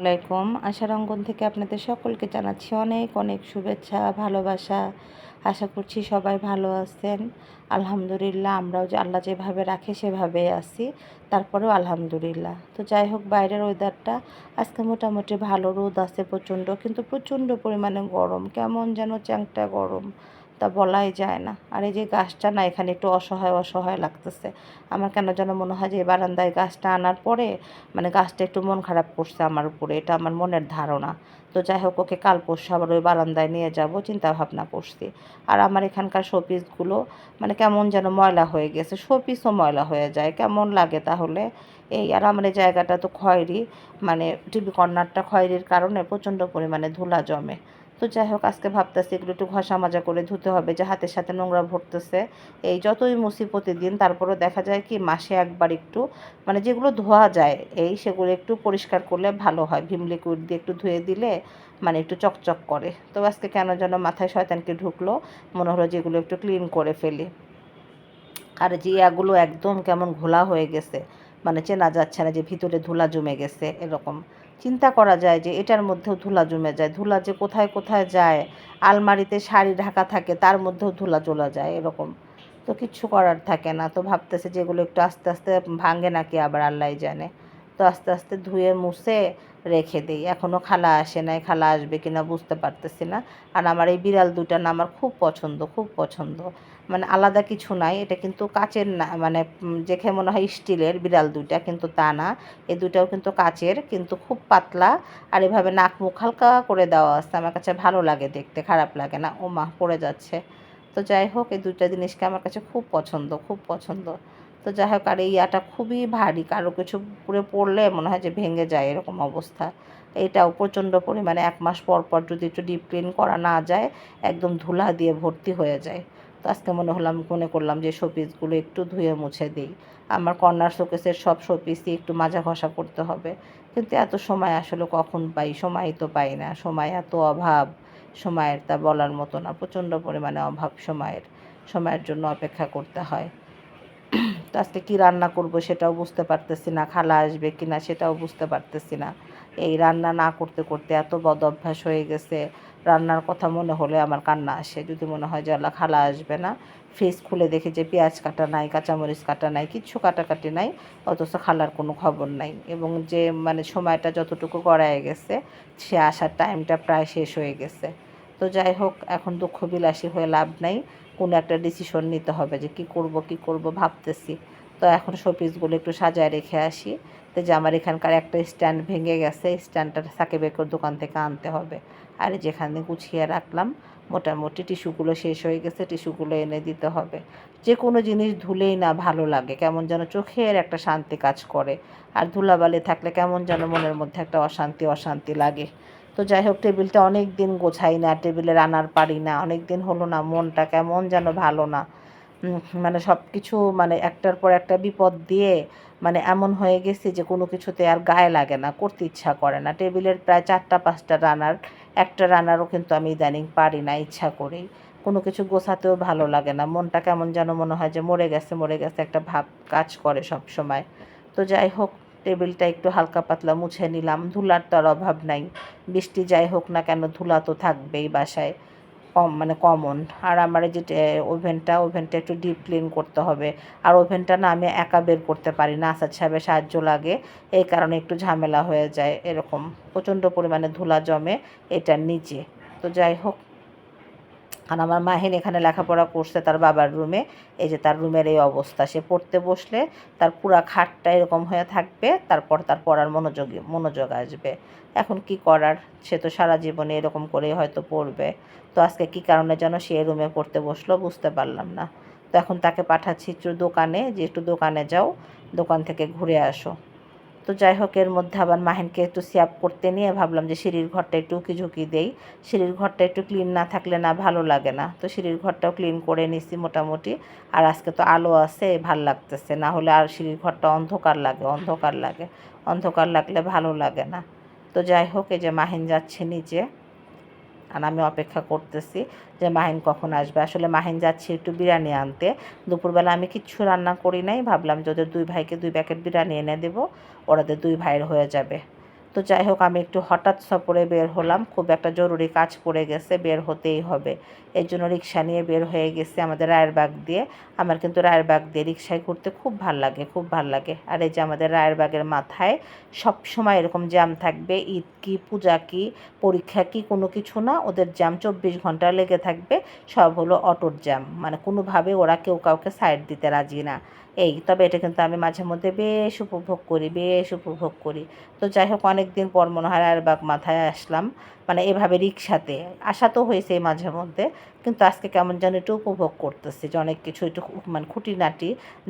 আলাইকুম। আশার অঙ্গন থেকে আপনাদের সকলকে জানাচ্ছি অনেক অনেক শুভেচ্ছা, ভালোবাসা। আশা করছি সবাই ভালো আছেন। আলহামদুলিল্লাহ, আমরাও যে আল্লাহ যেভাবে রাখে সেভাবেই আছি। তারপরেও আলহামদুলিল্লাহ। তো যাই হোক, বাইরের ওয়েদারটা আজকে মোটামুটি ভালো, রোদ আছে প্রচণ্ড, কিন্তু প্রচণ্ড পরিমাণে গরম। কেমন যেন চ্যাংটা গরম। তা বলাই যায় না। আর এই যে গাছটা না, এখানে একটু অসহায় অসহায় লাগতেছে। আমার কেন যেন মনে হয় যে এই বারান্দায় গাছটা আনার পরে মানে গাছটা একটু মন খারাপ করছে আমার উপরে। এটা আমার মনের ধারণা। তো যাই হোক, ওকে কাল পরশু আবার ওই বারান্দায় নিয়ে যাব চিন্তা ভাবনা করছি। আর আমার এখানকার শোপিসগুলো মানে কেমন যেন ময়লা হয়ে গেছে। শোপিসও ময়লা হয়ে যায়। কেমন লাগে তাহলে? এই আর আমার এই জায়গাটা তো খয়েরি মানে টিভি কর্নারটা খয়েরির কারণে প্রচণ্ড পরিমাণে ধুলা জমে। তো যাই হোক, আজকে ভাবতেছি এগুলো একটু ঘষা মাজা করে ধুতে হবে যে হাতের সাথে নোংরা ভরতেছে। এই যতই মুসি প্রতিদিন, তারপরেও দেখা যায় কি, মাসে একবার একটু মানে যেগুলো ধোয়া যায়, এই সেগুলো একটু পরিষ্কার করলে ভালো হয়। ভীম লিকুইড দিয়ে একটু ধুয়ে দিলে মানে একটু চকচক করে। তো আজকে কেন যেন মাথায় শয়তানকে ঢুকলো, মনে হলো যেগুলো একটু ক্লিন করে ফেলি। আর যে জিয়াগুলো একদম কেমন ঘোলা হয়ে গেছে মানে চেনা যাচ্ছে না যে ভিতরে ধুলা জমে গেছে, এরকম। চিন্তা করা যায় যে এটার মধ্যেও ধুলা জমে যায়। ধুলা যে কোথায় কোথায় যায়, আলমারিতে শাড়ি ঢাকা থাকে তার মধ্যেও ধুলা চলে যায় এরকম। তো কিচ্ছু করার থাকে না। তো ভাবতেছে যেগুলো একটু আস্তে আস্তে ভাঙে নাকি আবার আল্লাহ জানে। তো আস্তে আস্তে ধুয়ে মুছে রেখে দিই। এখনও খালা আসে নাই, খালা আসবে কিনা বুঝতে পারতেছি না। আর আমার এই বিড়াল দুটা না আমার খুব পছন্দ খুব পছন্দ। মানে আলাদা কিছু নাই, এটা কিন্তু কাচের না মানে দেখে মনে হয় স্টিলের বিড়াল দুইটা, কিন্তু তা না। এই দুটাও কিন্তু কাচের, কিন্তু খুব পাতলা আর এভাবে নাক মুখ হালকা করে দেওয়া আছে। আমার কাছে ভালো লাগে দেখতে, খারাপ লাগে না। ও মা, পড়ে যাচ্ছে। তো যাই হোক, এই দুইটা জিনিসকে আমার কাছে খুব পছন্দ খুব পছন্দ। তো যাই হোক, আর এই ইয়াটা খুবই ভারী, কারও কিছু পুরে পড়লে মনে হয় যে ভেঙে যায় এরকম অবস্থা। এটাও প্রচণ্ড পরিমাণে এক মাস পর পর যদি একটু ডিপ ক্লিন করা না যায়, একদম ধুলা দিয়ে ভর্তি হয়ে যায়। তো আজকে মনে হলাম মনে করলাম যে শোপিসগুলো একটু ধুয়ে মুছে দিই। আমার কর্নার শোকেসের সব শোপিসই একটু মাজা ঘষা করতে হবে। কিন্তু এত সময় আসলে কখন পাই? সময় তো পাই না। সময় এত অভাব। সময়ের তা বলার মতো না। প্রচণ্ড পরিমাণে অভাব সময়ের। সময়ের জন্য অপেক্ষা করতে হয়। তো আজকে কী রান্না করব সেটাও বুঝতে পারতেছি না। খালা আসবে কি না সেটাও বুঝতে পারতেছি না। এই রান্না না করতে করতে এত বদ অভ্যাস হয়ে গেছে। রান্নার কথা মনে হলে আমার কান্না আসে। যদি মনে হয় যে আল্লাহ খালা আসবে না ফ্রিজ খুলে দেখি যে পেঁয়াজ কাটা নাই, কাঁচামরিচ কাটা নাই, কিচ্ছু কাটাকাটি নাই, অথচ খালার কোনো খবর নাই। এবং যে মানে সময়টা যতটুকু গড়ায় গেছে, সে আসার টাইমটা প্রায় শেষ হয়ে গেছে। তো যাই হোক, এখন দুঃখ বিলাসী হয়ে লাভ নাই। কোনো একটা ডিসিশন নিতে হবে যে কি করব কি করব ভাবতেছি। তো এখন শোপিসগুলো একটু সাজায় রেখে আসি। তো যে আমার এখানকার একটা স্ট্যান্ড ভেঙে গেছে, স্ট্যান্ডটা সাকিব বেকর দোকান থেকে আনতে হবে। আর যেখানে গুছিয়ে রাখলাম, মোটামুটি টিস্যুগুলো শেষ হয়ে গেছে, টিস্যুগুলো এনে দিতে হবে। যে কোনো জিনিস ধুলেই না ভালো লাগে, কেমন যেন চোখের একটা শান্তি কাজ করে। আর ধুলাবালি থাকলে কেমন যেন মনের মধ্যে একটা অশান্তি অশান্তি লাগে। তো যাই হোক, টেবিলটা অনেক দিন গোছাই না টেবিলে রান্নার পারি না অনেক দিন হলো না, মনটা কেমন যেন ভালো না। মানে সব কিছু মানে একটার পর একটা বিপদ দিয়ে মানে এমন হয়ে গেছে যে কোনো কিছুতে আর গায়ে লাগে না, করতে ইচ্ছা করে না। টেবিলের প্রায় চারটা, পাঁচটা রানার, একটা রানারও কিন্তু আমি ইদানিং পারি না, ইচ্ছা করেই কোনো কিছু গোছাতেও ভালো লাগে না। মনটা কেমন যেন মনে হয় যে মরে গেছে মরে গেছে একটা ভাব কাজ করে সব সময় তো যাই হোক, টেবিলটা একটু হালকা পাতলা মুছে নিলাম। ধুলার তো আর অভাব নাই। বৃষ্টি যাই হোক না কেন, ধুলা তো থাকবেই বাসায়। কম মানে কমন আর আমার যে ওভেনটা ওভেনটা একটু ডিপ ক্লিন করতে হবে। আর ওভেনটা না আমি একা বের করতে পারি না, আসাদ সাহেবের সাহায্য লাগে। এই কারণে একটু ঝামেলা হয়ে যায় এরকম। প্রচণ্ড পরিমাণে ধুলা জমে এটার নিচে। তো যাই হোক আর আমার মাহিন এখানে লেখাপড়া করছে তার বাবার রুমে, এই যে তার রুমের এই অবস্থা। সে পড়তে বসলে তার পুরা খাটটা এরকম হয়ে থাকবে, তারপর তার পড়ার মনোযোগী, মনোযোগ আসবে। এখন কি করার? সে তো সারা জীবনে এরকম করেই হয়তো পড়বে। তো আজকে কি কারণে যেন সে রুমে পড়তে বসল বুঝতে পারলাম না। তো এখন তাকে পাঠাচ্ছি একটু দোকানে, যে একটু দোকানে যাও, দোকান থেকে ঘুরে আসো। তো যাই হোক, এর মধ্যে আবার মাহিনকে একটু সিয়াপ করতে নিয়ে ভাবলাম যে সিঁড়ির ঘরটা একটু উঁকি ঝুঁকি দেই। সিঁড়ির ঘরটা একটু ক্লিন না থাকলে না ভালো লাগে না। তো সিঁড়ির ঘরটাও ক্লিন করে নিছি মোটামুটি। আর আজকে তো আলো আছে, ভালো লাগতেছে। না হলে আর সিঁড়ির ঘরটা অন্ধকার লাগে অন্ধকার লাগে। অন্ধকার লাগলে ভালো লাগে না। তো যাই হোক, এই যে মাহিন যাচ্ছে নিচে। আর আমি অপেক্ষা করতেছি যে মাহিন কখন আসবে। আসলে মাহিন যাচ্ছে একটু বিরিয়ানি আনতে। দুপুরবেলা আমি কিচ্ছু রান্না করি নাই। ভাবলাম যে ওদের দুই ভাইকে দুই প্যাকেট বিরিয়ানি এনে দেবো, ওরাদের দুই ভাইয়ের হয়ে যাবে। তো যাই হোক, আমি একটু হঠাৎ সফরে বের হলাম। খুব একটা জরুরি কাজ পড়ে গেছে, বের হতেই হবে। এর জন্য রিক্সা নিয়ে বের হয়ে গেছে আমাদের রায়ের বাগ দিয়ে। আমার কিন্তু রায়ের বাগ দিয়ে রিক্সায় ঘুরতে খুব ভালো লাগে, খুব ভালো লাগে। আর এই যে আমাদের রায়ের বাগের মাথায় সব সময় এরকম জ্যাম থাকবে, ঈদ কি, পূজা কি, পরীক্ষা কি, কোনো কিছু না, ওদের জ্যাম চব্বিশ ঘণ্টা লেগে থাকবে। সব হলো অটোর জ্যাম। মানে কোনোভাবে ওরা কেউ কাউকে সাইড দিতে রাজি না। এই তবে এটা কিন্তু আমি মাঝে মধ্যে বেশ উপভোগ করি, বেশ উপভোগ করি। তো যাই হোক অনেক দিন পর মনে হয় রায়েরবাগ মাথায় আসলাম মানে এভাবে রিক্সাতে আসা তো হয়েছে মাঝে মধ্যে, কিন্তু আজকে কেমন যেন একটু উপভোগ করতেছি, যে অনেক কিছু একটু মানে খুঁটিনাটি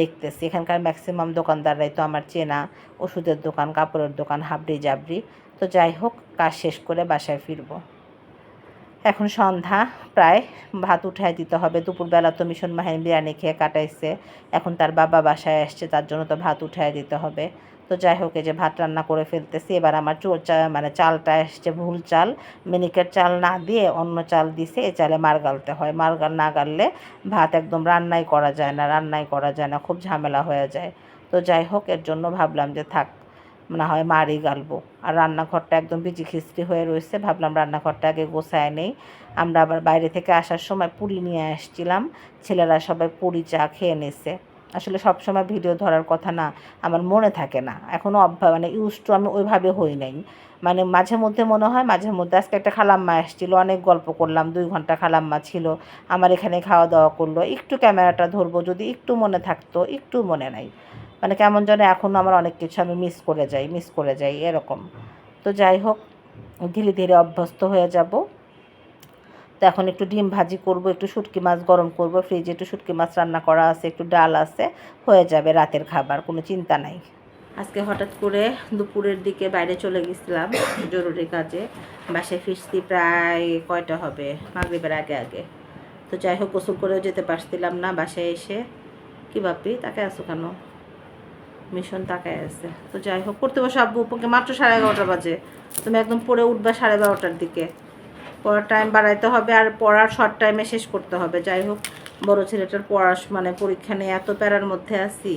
দেখতেছি। এখানকার ম্যাক্সিমাম দোকানদাররাই তো আমার চেনা, ওষুধের দোকান, কাপড়ের দোকান হাবড়ি জাবড়ি তো যাই হোক, কাজ শেষ করে বাসায় ফিরবো। এখন সন্ধ্যা, প্রায় ভাত উঠায় দিতে হবে। দুপুরবেলা তো মিশন মাহিন বিরিয়ানি খেয়ে কাটাইছে। এখন তার বাবা বাসায় আসছে, তার জন্য তো ভাত উঠায় দিতে হবে। তো যাই হোক যে ভাত রান্না করে ফেলতেছি। এবার আমার চোর মানে চালটা এসছে ভুল চাল। মিনিকের চাল না দিয়ে অন্য চাল দিছে এ চালে মার গালতে হয়। মার গাল না গাললে ভাত একদম রান্নাই করা যায় না, রান্নাই করা যায় না, খুব ঝামেলা হয়ে যায়। তো যাই হোক, এর জন্য ভাবলাম যে থাক না হয় মারই গালবো। আর রান্নাঘরটা একদম বিজি খিস্ত্রি হয়ে রয়েছে। ভাবলাম রান্নাঘরটা আগে গোছায় নেই। আমরা আবার বাইরে থেকে আসার সময় পুরি নিয়ে আসছিলাম। ছেলেরা সবাই পুরি চা খেয়ে নিছে। আসলে সব সময় ভিডিও ধরার কথা না, আমার মনে থাকে না। এখনও অভ্যাস মানে ইউজ টু আমি ওইভাবে হই নাই। মানে মাঝে মধ্যে মনে হয়, মাঝে মধ্যে আজকে একটা খালাম্মা আসছিল, অনেক গল্প করলাম, দুই ঘণ্টা খালাম্মা ছিল, আমার এখানে খাওয়া দাওয়া করল, একটু ক্যামেরাটা ধরবো যদি একটু মনে থাকতো, একটু মনে নাই। মানে কেমন যেন এখনও আমার অনেক কিছু আমি মিস করে যাই মিস করে যাই, এরকম। তো যাই হোক, ধীরে ধীরে অভ্যস্ত হয়ে যাব। তো এখন একটু ডিম ভাজি করব, একটু শুটকি মাছ গরম করব ফ্রিজে একটু শুটকি মাছ রান্না করা আছে, একটু ডাল আছে, হয়ে যাবে রাতের খাবার, কোনো চিন্তা নাই। আজকে হঠাৎ করে দুপুরের দিকে বাইরে চলে গেছিলাম, জরুরি কাজে, বাসায় ফিরছি প্রায় কয়টা হবে? মাগরিবের আগে আগে। তো যাই হোক, গোসল করেও যেতে পারছিলাম না বাসায় এসে। কি বাপি তাকে আসো কেন? মিশন তাকায় আছে। তো যাই হোক, পড়তে বসে আব্বু উপকে মাত্র সাড়ে এগারোটা বাজে। তুমি একদম পড়ে উঠবে সাড়ে বারোটার দিকে। পড়ার টাইম বাড়াইতে হবে আর পড়ার শর্ট টাইমে শেষ করতে হবে। যাই হোক, বড় ছেলেটার পড়ার মানে পরীক্ষা নিয়ে এত প্যারার মধ্যে আছি,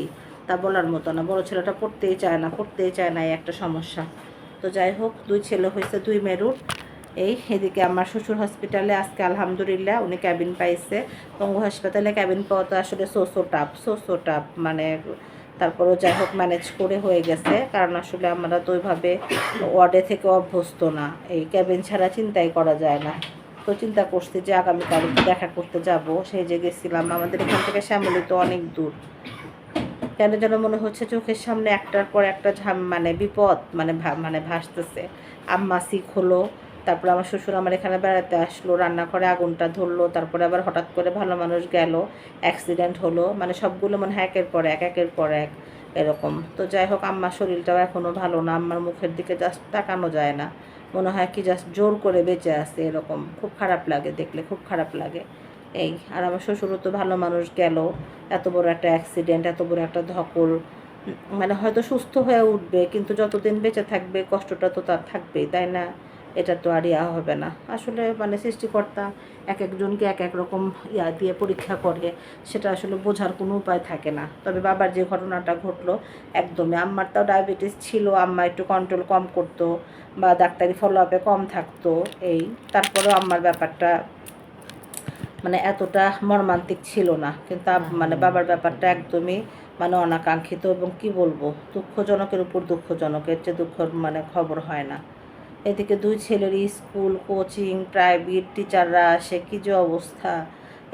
তা বলার মতো না। বড় ছেলেটা পড়তেই চায় না, পড়তেই চায় না এই একটা সমস্যা। তো যাই হোক, দুই ছেলে হয়েছে, দুই মেরুর এই এদিকে আমার শ্বশুর হসপিটালে আজকে আলহামদুলিল্লাহ উনি ক্যাবিন পাইছে। পঙ্গু হাসপাতালে ক্যাবিন পাওয়া তো আসলে সোসো টাপ সোসো টাপ মানে তারপরেও যাই হোক ম্যানেজ করে হয়ে গেছে। কারণ আসলে আমরা তো ওইভাবে ওয়ার্ডে থেকে অভ্যস্ত না। এই ক্যাবিন ছাড়া চিন্তাই করা যায় না। তো চিন্তা করছি যে আগামীকাল দেখা করতে যাব। সেই যে গেছিলাম, আমাদের এখান থেকে শ্যামলি তো অনেক দূর। কেন যেন মনে হচ্ছে চোখের সামনে একটার পর একটা ঝাম মানে বিপদ মানে মানে ভাসতেছে। আম্মা শিখ হলো তারপরে আমার শ্বশুর আমার এখানে বেড়াতে আসলো, রান্নাঘরে আগুনটা ধরলো, তারপরে আবার হঠাৎ করে ভালো মানুষ গেল অ্যাক্সিডেন্ট হলো মানে সবগুলো মানে একের পর এক, একের পর এক এরকম। তো যাই হোক, আম্মার শরীরটাও এখনও ভালো না, আম্মার মুখের দিকে জাস্ট তাকানো যায় না। মনে হয় কি জাস্ট জোর করে বেঁচে আছে এরকম। খুব খারাপ লাগে, দেখলে খুব খারাপ লাগে। এই, আর আমার শ্বশুরও তো ভালো মানুষ গেল, এত বড় একটা অ্যাক্সিডেন্ট এত বড় একটা ধকল মানে হয়তো সুস্থ হয়ে উঠবে, কিন্তু যতদিন বেঁচে থাকবে, কষ্টটা তো তার থাকবেই, তাই না? এটা তো আর ইয়া হবে না। আসলে মানে সৃষ্টিকর্তা এক একজনকে এক এক রকম ইয়া দিয়ে পরীক্ষা করে সেটা আসলে বোঝার কোনো উপায় থাকে না। তবে বাবার যে ঘটনাটা ঘটলো একদমই আম্মার তাও ডায়াবেটিস ছিল আম্মা একটু কন্ট্রোল কম করতো বা ডাক্তারি ফলো আপে কম থাকতো এই তারপরেও আম্মার ব্যাপারটা মানে এতটা মর্মান্তিক ছিল না। কিন্তু মানে বাবার ব্যাপারটা একদমই মানে অনাকাঙ্ক্ষিত এবং কি বলব দুঃখজনকের উপর দুঃখজনকের চেয়ে দুঃখ মানে খবর হয় না। এদিকে দুই ছেলের স্কুল, কোচিং, প্রাইভেট টিচাররা আসে। কী যে অবস্থা।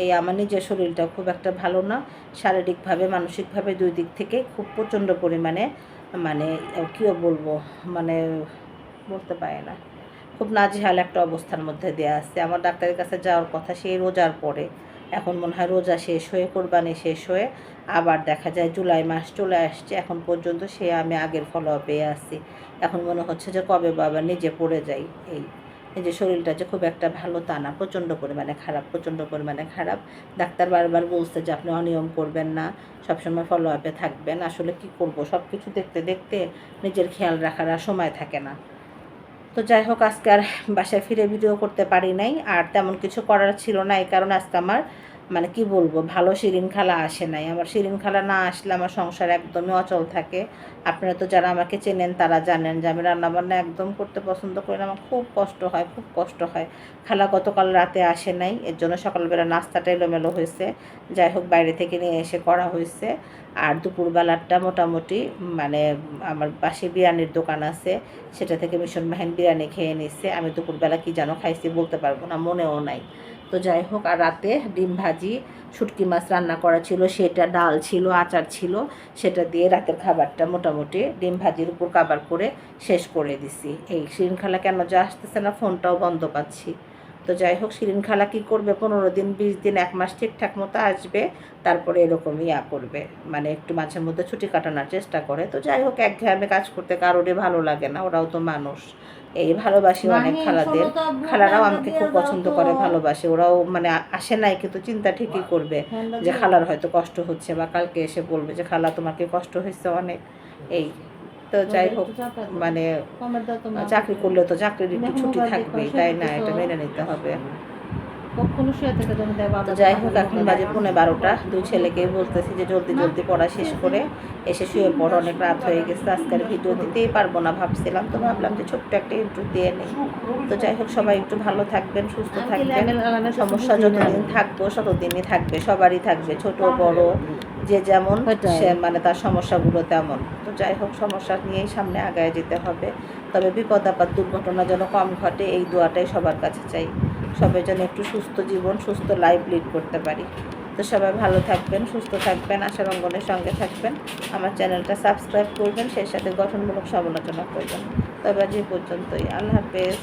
এই আমার নিজের শরীরটা খুব একটা ভালো না। শারীরিকভাবে, মানসিকভাবে দুই দিক থেকে খুব প্রচণ্ড পরিমাণে মানে কীও বলব? মানে বলতে পারে না। খুব নাজেহাল একটা অবস্থার মধ্যে দেওয়া আছে আমার ডাক্তারের কাছে যাওয়ার কথা, সেই রোজার পরে। এখন মনে হয় রোজা শেষ হয়ে, কোরবানি শেষ হয়ে আবার দেখা যায় জুলাই মাস চলে আসছে। এখন পর্যন্ত সে আমি আগের ফলো আপে আসছি এখন মনে হচ্ছে যে কবে বাবা নিজে পড়ে যাই। এই নিজের শরীরটা যে খুব একটা ভালো তা না, প্রচণ্ড পরিমাণে খারাপ, প্রচণ্ড পরিমাণে খারাপ। ডাক্তার বারবার বলছে যে আপনি অনিয়ম করবেন না, সবসময় ফলো আপে থাকবেন। আসলে কি করব? সব কিছু দেখতে দেখতে নিজের খেয়াল রাখার আর সময় থাকে না। তো যাই হোক, আজকে আর বাসায় ফিরে ভিডিও করতে পারি নাই, আর তেমন কিছু করার ছিল না, এই কারণে আজকে আমার মানে কি বলব, ভালো শিরিন খালা আসে নাই। আমার শিরিন খালা না আসলে আমার সংসার একদমই অচল থাকে। আপনারা তো যারা আমাকে চেনেন তারা জানেন যে আমি রান্নাবান্না একদম করতে পছন্দ করি না। আমার খুব কষ্ট হয়, খুব কষ্ট হয়। খালা গতকাল রাতে আসে নাই, এর জন্য সকালবেলা নাস্তাটা এলোমেলো হয়েছে। যাই হোক, বাইরে থেকে নিয়ে এসে করা হয়েছে। আর দুপুরবেলাটা মোটামুটি মানে আমার পাশে বিরিয়ানির দোকান আছে। সেটা থেকে মিশন মাহিন বিরিয়ানি খেয়ে নিচ্ছে আমি দুপুরবেলা কি যেন খাইছি বলতে পারব না, মনেও নাই। তো যাই হোক, আর রাতে ডিম ভাজি, শুটকি মাছ রান্না করা ছিল, সেটা ডাল ছিল, আচার ছিল, সেটা দিয়ে রাতের খাবারটা মোটামুটি ডিম ভাজির উপর কাবার করে শেষ করে দিছি। এই শৃঙ্খলা কেন যা আসতেছে না, ফোনটাও বন্ধ পাচ্ছি। তো যাই হোক শিরিন খালা কী করবে? পনেরো দিন বিশ দিন এক মাস ঠিকঠাক মতো আসবে তারপরে এরকম ইয়া করবে। মানে একটু মাঝে মধ্যে ছুটি কাটানোর চেষ্টা করে। তো যাই হোক একঘেয়েমে কাজ করতে কারোরই ভালো লাগে না ওরাও তো মানুষ। এই ভালোবাসি অনেক খালাদের। খালারাও আমাকে খুব পছন্দ করে ভালোবাসে। ওরাও মানে আসে নাই কিন্তু চিন্তা ঠিকই করবে যে খালার হয়তো কষ্ট হচ্ছে বা কালকে এসে বলবে যে খালা তোমাকে কষ্ট হয়েছে অনেক। এই তো যাই হোক মানে চাকরি করলে তো চাকরির একটু ছুটি থাকবেই তাই না? এটা মেনে নিতে হবে। তো যাই হোক এখন বাজে পৌনে বারোটা। দুই ছেলেকেই বলতেছি যে জলদি জলদি পড়া শেষ করে এসে শুয়ে পড়ো অনেক রাত হয়ে গেছে আজকের ভিডিও দিতেই পারব না ভাবছিলাম তো ভাবলাম যে ছোট্ট একটা ইন্ট্রো দিয়ে নেই। তো যাই হোক সবাই একটু ভালো থাকবেন সুস্থ থাকবেন। সমস্যা যতদিন থাকব ততদিনই থাকবে সবারই থাকবে ছোট বড়। যে যেমন। সে মানে তার সমস্যাগুলো তেমন। তো যাই হোক সমস্যা নিয়েই সামনে আগায় যেতে হবে। তবে বিপদ আপদ দুর্ঘটনা যেন কম ঘটে এই দোয়াটাই সবার কাছে চাই। সবাই যেন একটু সুস্থ জীবন সুস্থ লাইফ লিড করতে পারি। তো সবাই ভালো থাকবেন সুস্থ থাকবেন আশার অঙ্গনের সঙ্গে থাকবেন। আমার চ্যানেলটা সাবস্ক্রাইব করবেন সেই সাথে গঠনমূলক সমালোচনা করবেন। তবে আজ এই পর্যন্তই। আল্লাহ হাফেজ।